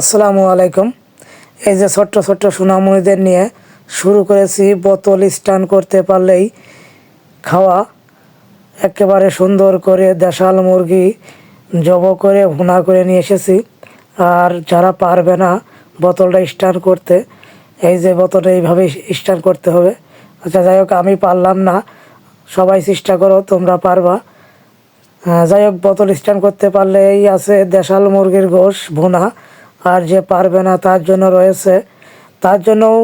আসসালামু আলাইকুম। এই যে ছোট্ট ছোট্ট সোনামণিদের নিয়ে শুরু করেছি, বোতল স্টান করতে পারলেই খাওয়া। একেবারে সুন্দর করে দেশাল মুরগি জব করে, ভুনা করে নিয়ে এসেছি। আর যারা পারবে না বোতলটা স্টান করতে, এই যে বোতলটা এইভাবে স্টান করতে হবে। আচ্ছা যাই হোক, আমি পারলাম না। সবাই চেষ্টা করো, তোমরা পারবা। যাই হোক, বোতল স্টান করতে পারলে এই আছে দেশাল মুরগির গোশ, ভুনা। আর যে পারবে না তার জন্য রয়েছে, তার জন্যও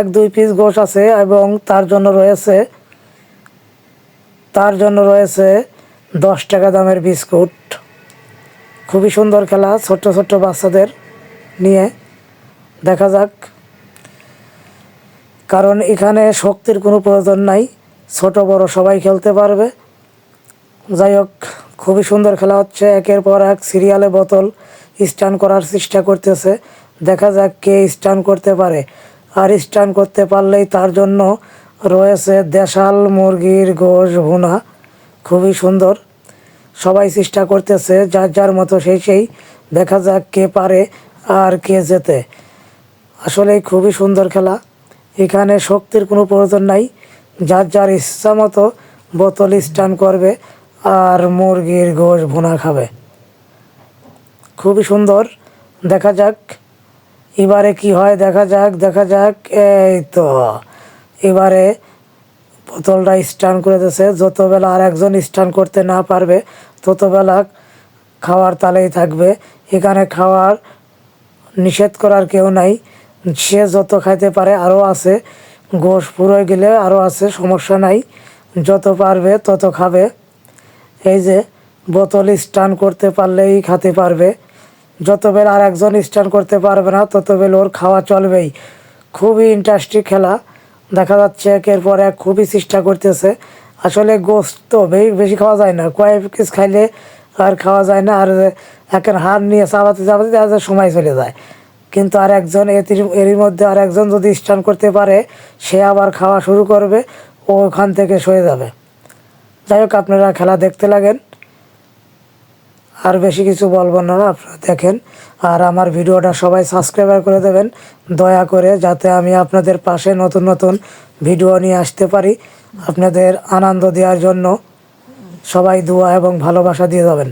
এক দুই পিস গোশ আছে এবং তার জন্য রয়েছে, তার জন্য রয়েছে দশ টাকা দামের বিস্কুট। খুবই সুন্দর খেলা ছোট্ট ছোট্ট বাচ্চাদের নিয়ে। দেখা যাক। কারণ এখানে শক্তির কোনো প্রয়োজন নাই, ছোট বড় সবাই খেলতে পারবে। যাই হোক, খুবই সুন্দর খেলা হচ্ছে, একের পর এক সিরিয়ালে বোতল স্টান করার চেষ্টা করতেছে। দেখা যাক কে স্টান করতে পারে। আর স্টান করতে পারলেই তার জন্য রয়েছে দেশাল মুরগির গোশ ভুনা। খুবই সুন্দর। সবাই চেষ্টা করতেছে, যার যার মতো সেই সেই। দেখা যাক কে পারে আর কে যেতে আসলে খুবই সুন্দর খেলা। এখানে শক্তির কোনো প্রয়োজন নাই। যার যার ইচ্ছা মতো বোতল স্টান করবে আর মুরগির গোশ ভুনা খাবে। খুবই সুন্দর। দেখা যাক। এবারে কি হয়? দেখা যাক দেখা যাক। এই তো। এবারে বোতলটা স্টান করে দিয়েছে। যতবেলা আর একজন স্টান করতে না পারবে, ততবেলা খাওয়ার তালেই থাকবে। এখানে খাওয়ার নিষেধ করার কেউ নাই। সে যত খাইতে পারে আরও আছে। গোশ পুরো গেলে আরও আছে, সমস্যা নাই। যত পারবে, তত খাবে। এই যে, বোতল স্টান করতে পারলেই খেতে পারবে। যত বেল আর একজন স্টান করতে পারবে না, তত বেল ওর খাওয়া চলবেই। খুবই ইন্টারেস্টিং খেলা। দেখা যাচ্ছে একের পর এক খুবই চেষ্টা করতেছে। আসলে গোস্ত বেশি খাওয়া যায় না। কয়েক পিস খাইলে আর খাওয়া যায় না। আর একের হার নিয়ে চাবাতে চাবাতে দেখা সময় চলে যায়। কিন্তু আর একজন এরই মধ্যে আর একজন যদি স্টান করতে পারে, সে আবার খাওয়া শুরু করবে, ও ওখান থেকে সরে যাবে। যাই হোক, আপনারা খেলা দেখতে লাগেন। আর বেশি কিছু বলব না আপনারা দেখেন। আর আমার ভিডিওটা সবাই সাবস্ক্রাইবার করে দেবেন। দয়া করে যাতে আমি আপনাদের পাশে নতুন নতুন ভিডিও নিয়ে আসতে পারি। আপনাদের আনন্দ দেওয়ার জন্য সবাই দোয়া এবং ভালোবাসা দিয়ে যাবেন।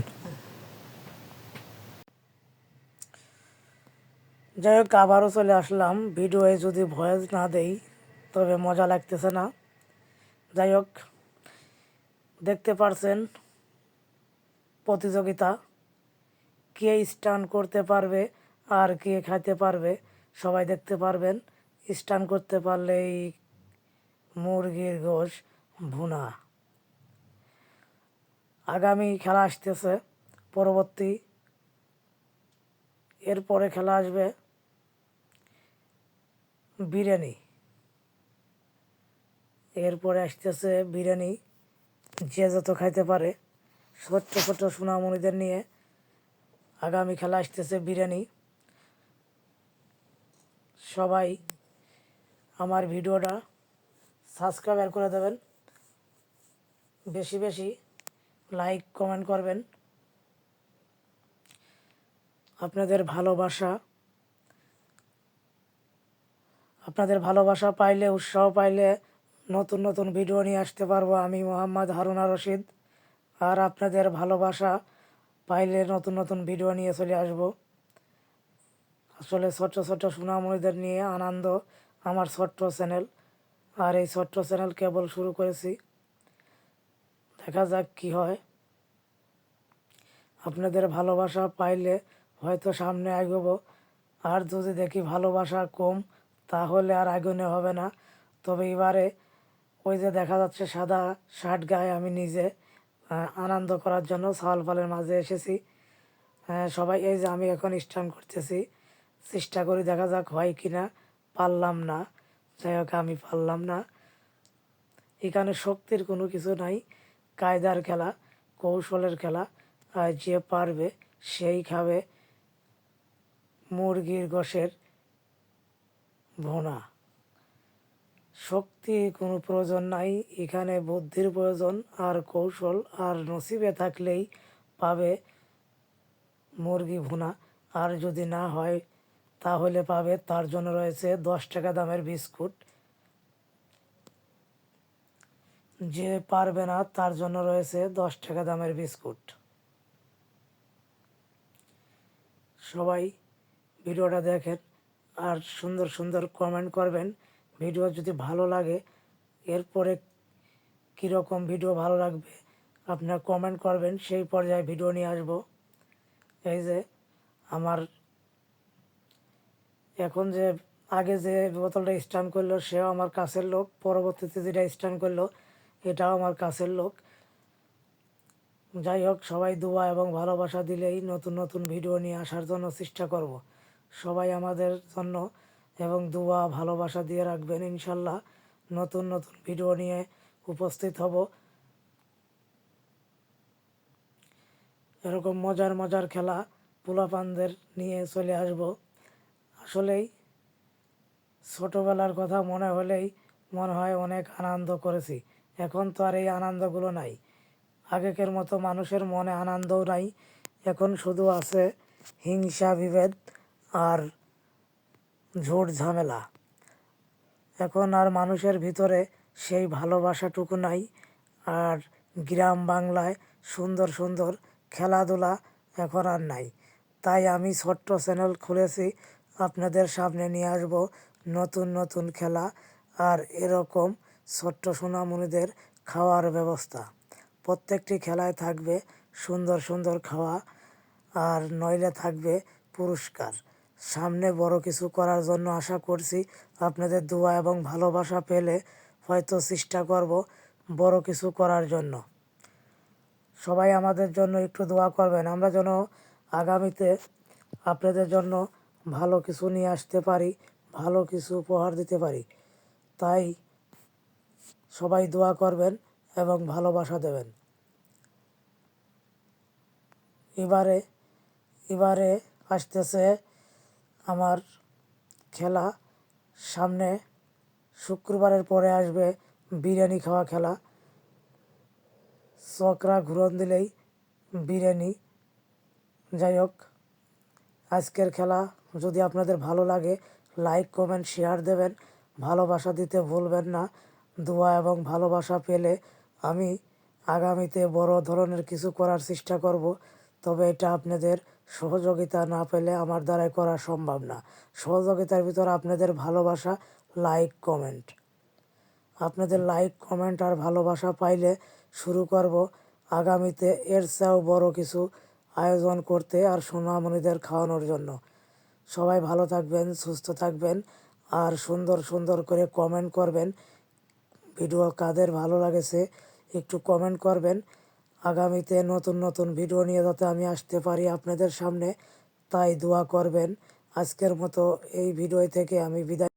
যাই হোক, আবারও চলে আসলাম। ভিডিওয়ে যদি ভয়েস না দেই, তবে মজা লাগতেছে না। যাই হোক, দেখতে পারছেন প্রতিযোগিতা। কে স্টান করতে পারবে আর কে খাইতে পারবে, সবাই দেখতে পারবেন। স্টান করতে পারলে এই মুরগির গোশ ভুনা। আগামী খেলা আসতেছে, পরবর্তী। এরপরে খেলা আসবে বিরিয়ানি। এরপরে আসতেছে বিরিয়ানি, যে যত খাইতে পারে ছোট্ট ছোট্ট সোনামণিদের নিয়ে আগামী খেলা আসতেছে বিরিয়ানি। সবাই আমার ভিডিওটা সাবস্ক্রাইবার করে দেবেন। বেশি বেশি লাইক, কমেন্ট করবেন। আপনাদের ভালোবাসা আপনাদের ভালোবাসা পাইলে, উৎসাহ পাইলে নতুন নতুন ভিডিও নিয়ে আসতে পারব আমি, মোহাম্মদ হারুনা রশিদ। আর আপনাদের ভালোবাসা পাইলে নতুন নতুন ভিডিও নিয়ে চলে আসব। আসলে ছোট্ট ছোট্ট সোনামণিদের নিয়ে আনন্দ আমার ছোট্ট চ্যানেল। আর এই ছোট্ট চ্যানেল কেবল শুরু করেছি। দেখা যাক কি হয়। আপনাদের ভালোবাসা পাইলে হয়তো সামনে এগোবো। আর যদি দেখি ভালোবাসা কম, তাহলে আর আগুনে হবে না। তবে এবারে ওই যে দেখা যাচ্ছে সাদা শার্ট গায়ে আমি নিজে আনন্দ করার জন্য সাওয়াল পালের মাঝে এসেছি। সবাই এই যে আমি এখন স্টান করতেছি, চেষ্টা করি দেখা যাক হয় কি না পারলাম না, যাই হোক আমি পারলাম না। এখানে শক্তির কোনো কিছু নাই, কায়দার খেলা, কৌশলের খেলা, আর যে পারবে সেই খাবে মুরগির গোশের ভোনা। শক্তি কোনো প্রয়োজন নাই, এখানে বুদ্ধির প্রয়োজন, আর কৌশল, আর নসিবে থাকলেই পাবে মুরগি ভুনা। আর যদি না হয়, তাহলে পাবে, তার জন্য রয়েছে দশ টাকা দামের বিস্কুট। যে পারবে না, তার জন্য রয়েছে দশ টাকা দামের বিস্কুট। সবাই ভিডিওটা দেখেন আর সুন্দর সুন্দর কমেন্ট করবেন। ভিডিও যদি ভালো লাগে, এরপরে কীরকম ভিডিও ভালো লাগবে আপনার কমেন্ট করবেন, সেই পর্যায়ে ভিডিও নিয়ে আসব। এই যে আমার এখন যে আগে যে বোতলটা স্টান করল, সেও আমার কাছের লোক, পরবর্তীতে যেটা স্টান করল, এটাও আমার কাছের লোক। যাই হোক, সবাই দোয়া এবং ভালোবাসা দিলেই নতুন নতুন ভিডিও নিয়ে আসার জন্য চেষ্টা করব। সবাই আমাদের জন্য এবং দোয়া, ভালোবাসা দিয়ে রাখবেন ইনশাল্লাহ। নতুন নতুন ভিডিও নিয়ে উপস্থিত হব। এরকম মজার মজার খেলা পোলাপানদের নিয়ে চলে আসব। আসলেই ছোটোবেলার কথা মনে হলেই মনে হয় অনেক আনন্দ করেছি। এখন তো আর এই আনন্দগুলো নাই। আগেকের মতো মানুষের মনে আনন্দও নাই। এখন শুধু আছে হিংসা, বিভেদ আর ঝুট ঝামেলা। এখন আর মানুষের ভিতরে সেই ভালোবাসাটুকু নাই। আর গ্রাম বাংলায় সুন্দর সুন্দর খেলাধুলা এখন আর নাই। তাই আমি ছোট্ট চ্যানেল খুলেছি, আপনাদের সামনে নিয়ে আসব নতুন নতুন খেলা আর এরকম ছোট্ট সোনামণিদের খাওয়ার ব্যবস্থা। প্রত্যেকটি খেলায় থাকবে সুন্দর সুন্দর খাওয়া আর নইলে থাকবে পুরস্কার। সামনে বড় কিছু করার জন্য আশা করছি আপনাদের দোয়া এবং ভালোবাসা পেলে হয়তো চেষ্টা করব বড় কিছু করার জন্য। সবাই আমাদের জন্য একটু দোয়া করবেন। আমরা যেন আগামীতে আপনাদের জন্য ভালো কিছু নিয়ে আসতে পারি, ভালো কিছু উপহার দিতে পারি। তাই সবাই দোয়া করবেন এবং ভালোবাসা দেবেন। এবারে এবারে আসতেছে আমার খেলা। সামনে শুক্রবারের পরে আসবে বিরিয়ানি খাওয়া খেলা। চকরা ঘুরন দিলেই বিরিয়ানি। যাই হোক, আজকের খেলা যদি আপনাদের ভালো লাগে, লাইক, কমেন্ট, শেয়ার দেবেন। ভালোবাসা দিতে ভুলবেন না। দোয়া এবং ভালোবাসা পেলে আমি আগামীতে বড় ধরনের কিছু করার চেষ্টা করব। তবে এটা আপনাদের সহযোগিতা না পেলে আমার দ্বারাই করা সম্ভব না। সহযোগিতার ভিতর আপনাদের ভালোবাসা, লাইক, কমেন্ট। আপনাদের লাইক, কমেন্ট আর ভালোবাসা পাইলে শুরু করব আগামীতে এর চেয়েও বড় কিছু আয়োজন করতে আর সোনামণিদের খাওয়ানোর জন্য। সবাই ভালো থাকবেন, সুস্থ থাকবেন আর সুন্দর সুন্দর করে কমেন্ট করবেন। ভিডিও কাদের ভালো লাগেছে একটু কমেন্ট করবেন। আগামীতে নতুন নতুন ভিডিও নিয়ে যাতে আমি আসতে পারি আপনাদের সামনে, তাই দোয়া করবেন। আজকের মতো এই ভিডিও থেকে আমি বিদায়